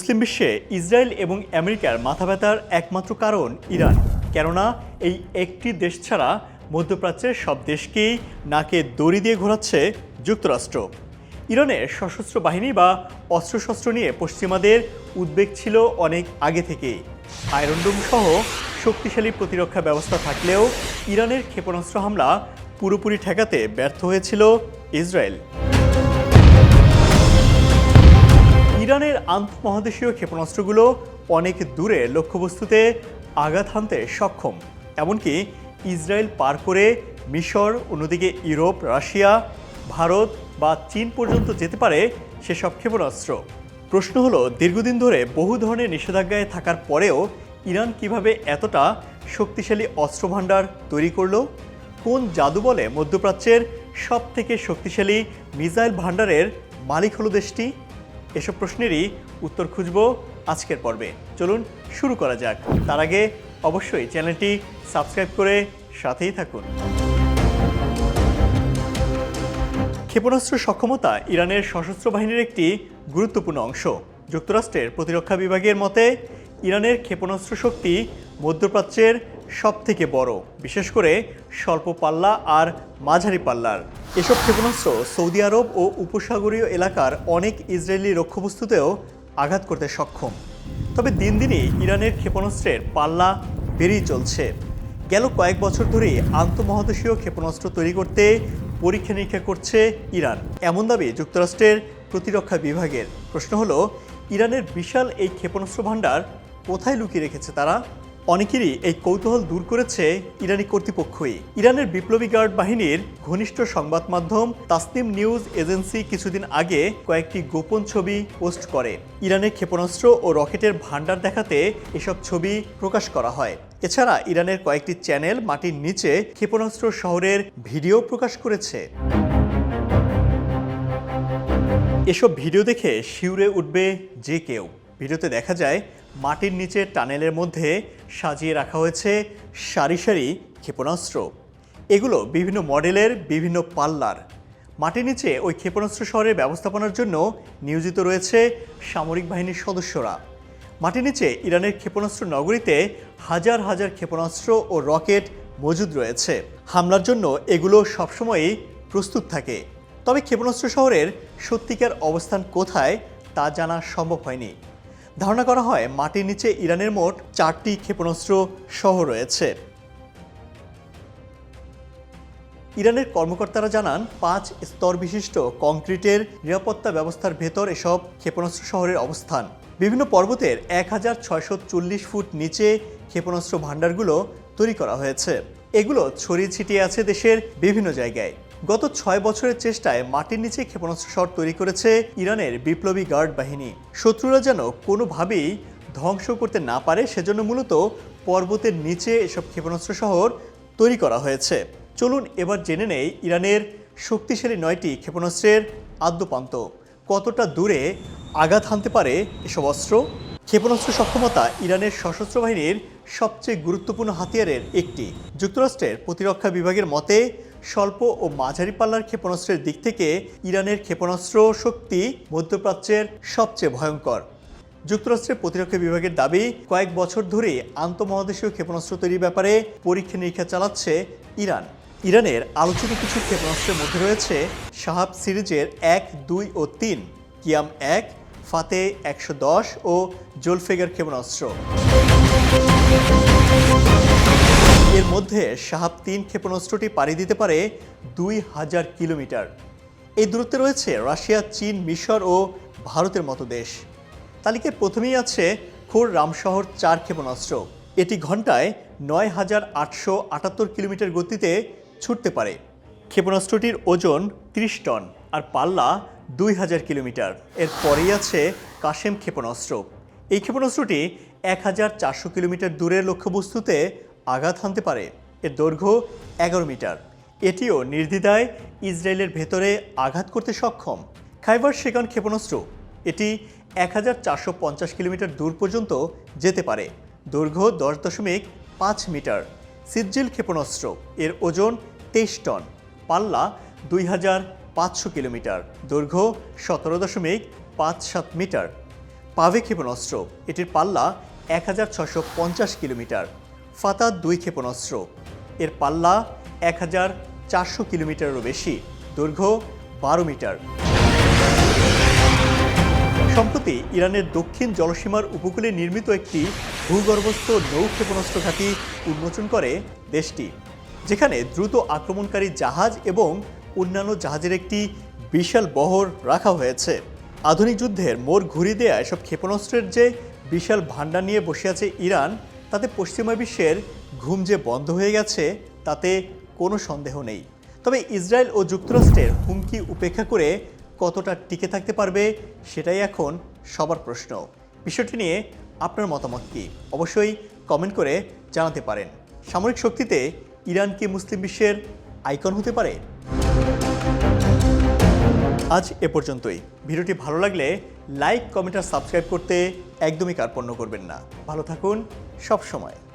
মুসলিম বিশ্বে ইসরায়েল এবং আমেরিকার মাথা ব্যথার একমাত্র কারণ ইরান। কেননা, এই একটি দেশ ছাড়া মধ্যপ্রাচ্যের সব দেশকেই নাকে দড়ি দিয়ে ঘোরাচ্ছে যুক্তরাষ্ট্র। ইরানের সশস্ত্র বাহিনী বা অস্ত্রশস্ত্র নিয়ে পশ্চিমাদের উদ্বেগ ছিল অনেক আগে থেকেই। আয়রনডোম সহ শক্তিশালী প্রতিরক্ষা ব্যবস্থা থাকলেও ইরানের ক্ষেপণাস্ত্র হামলা পুরোপুরি ঠেকাতে ব্যর্থ হয়েছিল ইসরায়েল। ইরানের আন্তঃমহাদেশীয় ক্ষেপণাস্ত্রগুলো অনেক দূরে লক্ষ্যবস্তুতে আঘাত হানতে সক্ষম। এমনকি ইসরায়েল পার করে মিশর, অন্যদিকে ইউরোপ, রাশিয়া, ভারত বা চীন পর্যন্ত যেতে পারে সেসব ক্ষেপণাস্ত্র। প্রশ্ন হলো, দীর্ঘদিন ধরে বহু ধরনের নিষেধাজ্ঞায় থাকার পরেও ইরান কীভাবে এতটা শক্তিশালী অস্ত্রভাণ্ডার তৈরি করল? কোন জাদু বলে মধ্যপ্রাচ্যের সবথেকে শক্তিশালী মিসাইল ভাণ্ডারের মালিক হলো দেশটি? এসব প্রশ্নেরই উত্তর খুঁজব আজকের পর্বে। চলুন শুরু করা যাক। তার আগে অবশ্যই চ্যানেলটি সাবস্ক্রাইব করে সাথেই থাকুন। ক্ষেপণাস্ত্র সক্ষমতা ইরানের সশস্ত্র বাহিনীর একটি গুরুত্বপূর্ণ অংশ। যুক্তরাষ্ট্রের প্রতিরক্ষা বিভাগের মতে, ইরানের ক্ষেপণাস্ত্র শক্তি মধ্যপ্রাচ্যের সব থেকে বড়, বিশেষ করে স্বল্প পাল্লা আর মাঝারি পাল্লার। এসব ক্ষেপণাস্ত্র সৌদি আরব ও উপসাগরীয় এলাকার অনেক ইসরায়েলি লক্ষ্যবস্তুতেও আঘাত করতে সক্ষম। তবে দিন দিনই ইরানের ক্ষেপণাস্ত্রের পাল্লা বেড়েই চলছে। গেল কয়েক বছর ধরেই আন্তঃমহাদেশীয় ক্ষেপণাস্ত্র তৈরি করতে পরীক্ষা নিরীক্ষা করছে ইরান। এমন দাবি যুক্তরাষ্ট্রের প্রতিরক্ষা বিভাগের। প্রশ্ন হলো, ইরানের বিশাল এই ক্ষেপণাস্ত্র ভাণ্ডার কোথায় লুকিয়ে রেখেছে তারা? অনেকেরই এই কৌতূহল দূর করেছে ইরানি কর্তৃপক্ষই। ইরানের বিপ্লবী গার্ড বাহিনীর ঘনিষ্ঠ সংবাদ মাধ্যম তাসনিম নিউজ এজেন্সি কিছুদিন আগে কয়েকটি গোপন ছবি পোস্ট করে। ইরানের ক্ষেপণাস্ত্র ও রকেটের ভাণ্ডার দেখাতে এসব ছবি প্রকাশ করা হয়। এছাড়া ইরানের কয়েকটি চ্যানেল মাটির নিচে ক্ষেপণাস্ত্র শহরের ভিডিও প্রকাশ করেছে। এসব ভিডিও দেখে শিউরে উঠবে যে কেউ। ভিডিওতে দেখা যায়, মাটির নিচে টানেলের মধ্যে সাজিয়ে রাখা হয়েছে সারি সারি ক্ষেপণাস্ত্র। এগুলো বিভিন্ন মডেলের বিভিন্ন পাল্লার। মাটির নিচে ওই ক্ষেপণাস্ত্র শহরের ব্যবস্থাপনার জন্য নিয়োজিত রয়েছে সামরিক বাহিনীর সদস্যরা। মাটির নিচে ইরানের ক্ষেপণাস্ত্র নগরীতে হাজার হাজার ক্ষেপণাস্ত্র ও রকেট মজুদ রয়েছে। হামলার জন্য এগুলো সবসময়ই প্রস্তুত থাকে। তবে ক্ষেপণাস্ত্র শহরের সত্যিকার অবস্থান কোথায় তা জানা সম্ভব হয়নি। ধারণা করা হয় মাটির নিচে ইরানের মোট চারটি ক্ষেপণাস্ত্র শহর রয়েছে। ইরানের কর্মকর্তারা জানান, পাঁচ স্তর বিশিষ্ট কংক্রিটের নিরাপত্তা ব্যবস্থার ভেতর এসব ক্ষেপণাস্ত্র শহরের অবস্থান। বিভিন্ন পর্বতের এক হাজার ছয়শো চল্লিশ ফুট নিচে ক্ষেপণাস্ত্র ভাণ্ডারগুলো তৈরি করা হয়েছে। এগুলো ছড়িয়ে ছিটিয়ে আছে দেশের বিভিন্ন জায়গায়। গত ছয় বছরের চেষ্টায় মাটির নিচে ক্ষেপণাস্ত্র শহর তৈরি করেছে ইরানের বিপ্লবী গার্ড বাহিনী। শত্রুরা যেন কোনোভাবেই ধ্বংস করতে না পারে, সেজন্য মূলত পর্বতের নিচে এসব ক্ষেপণাস্ত্র শহর তৈরি করা হয়েছে। চলুন এবার জেনে নেই ইরানের শক্তিশালী নয়টি ক্ষেপণাস্ত্রের আদ্যপান্ত। কতটা দূরে আঘাত হানতে পারে এসব অস্ত্র? ক্ষেপণাস্ত্র সক্ষমতা ইরানের সশস্ত্র বাহিনীর সবচেয়ে গুরুত্বপূর্ণ হাতিয়ারের একটি। যুক্তরাষ্ট্রের প্রতিরক্ষা বিভাগের মতে স্বল্প ও মাঝারি পাল্লার ক্ষেপণাস্ত্রের দিক থেকে ইরানের ক্ষেপণাস্ত্র শক্তি মধ্যপ্রাচ্যের সবচেয়ে ভয়ঙ্কর। যুক্তরাষ্ট্রের প্রতিরক্ষা বিভাগের দাবি, কয়েক বছর ধরে আন্তঃমহাদেশীয় ক্ষেপণাস্ত্র তৈরির ব্যাপারে পরীক্ষা নিরীক্ষা চালাচ্ছে ইরান। ইরানের আলোচিত কিছু ক্ষেপণাস্ত্রের মধ্যে রয়েছে শাহাব সিরিজের এক, দুই ও তিন, কিয়াম এক, ফাতে একশো দশ ও জোলফেগার ক্ষেপণাস্ত্র। এর মধ্যে সাহাব তিন ক্ষেপণাস্ত্রটি পাড়ি দিতে পারে দুই হাজার কিলোমিটার। এই দূরত্বে রয়েছে রাশিয়া, চীন, মিশর ও ভারতের মতো দেশ। তালিকায় প্রথমেই আছে খোর রামশহর চার ক্ষেপণাস্ত্র। এটি ঘন্টায় নয় হাজার আটশো আটাত্তর কিলোমিটার গতিতে ছুটতে পারে। ক্ষেপণাস্ত্রটির ওজন ত্রিশ টন আর পাল্লা দুই হাজার কিলোমিটার। এর পরেই আছে কাশেম ক্ষেপণাস্ত্র। এই ক্ষেপণাস্ত্রটি এক হাজার চারশো কিলোমিটার দূরের লক্ষ্যবস্তুতে আঘাত হানতে পারে। এর দৈর্ঘ্য এগারো মিটার। এটিও নির্দ্বিধায় ইসরায়েলের ভেতরে আঘাত করতে সক্ষম। খাইবার শেখান ক্ষেপণাস্ত্র। এটি এক হাজার চারশো পঞ্চাশ কিলোমিটার দূর পর্যন্ত যেতে পারে। দৈর্ঘ্য দশ দশমিক পাঁচ মিটার। সিজ্জিল ক্ষেপণাস্ত্র। এর ওজন তেইশ টন। পাল্লা দুই হাজার পাঁচশো কিলোমিটার। দৈর্ঘ্য সতেরো দশমিক পাঁচ সাত মিটার। পাভে ক্ষেপণাস্ত্র। এটির পাল্লা এক হাজার ছশো পঞ্চাশ কিলোমিটার। ফাতা দুই ক্ষেপণাস্ত্র এর পাল্লা এক হাজার চারশো কিলোমিটারেরও বেশি, দৈর্ঘ্য বারো মিটার। সম্প্রতি ইরানের দক্ষিণ জলসীমার উপকূলে নির্মিত একটি ভূগর্ভস্থ নৌ ক্ষেপণাস্ত্র ঘাঁটি উন্মোচন করে দেশটি, যেখানে দ্রুত আক্রমণকারী জাহাজ এবং অন্যান্য জাহাজের একটি বিশাল বহর রাখা হয়েছে। আধুনিক যুদ্ধের মোড় ঘুরিয়ে দেয়া এসব ক্ষেপণাস্ত্রের যে বিশাল ভাণ্ডার নিয়ে বসে আছে ইরান তাতে পশ্চিমা বিশ্বের ঘুম যে বন্ধ হয়ে গেছে, তাতে কোনো সন্দেহ নেই। তবে ইসরায়েল ও যুক্তরাষ্ট্রের হুমকি উপেক্ষা করে কতটা টিকে থাকতে পারবে, সেটাই এখন সবার প্রশ্ন। বিষয়টি নিয়ে আপনার মতামত কি? অবশ্যই কমেন্ট করে জানাতে পারেন। সামরিক শক্তিতে ইরান কি মুসলিম বিশ্বের আইকন হতে পারে? আজ এ পর্যন্তই। ভিডিওটি ভালো লাগলে লাইক, কমেন্ট আর সাবস্ক্রাইব করতে একদমই কার্পণ্য করবেন না। ভালো থাকুন সব সময়।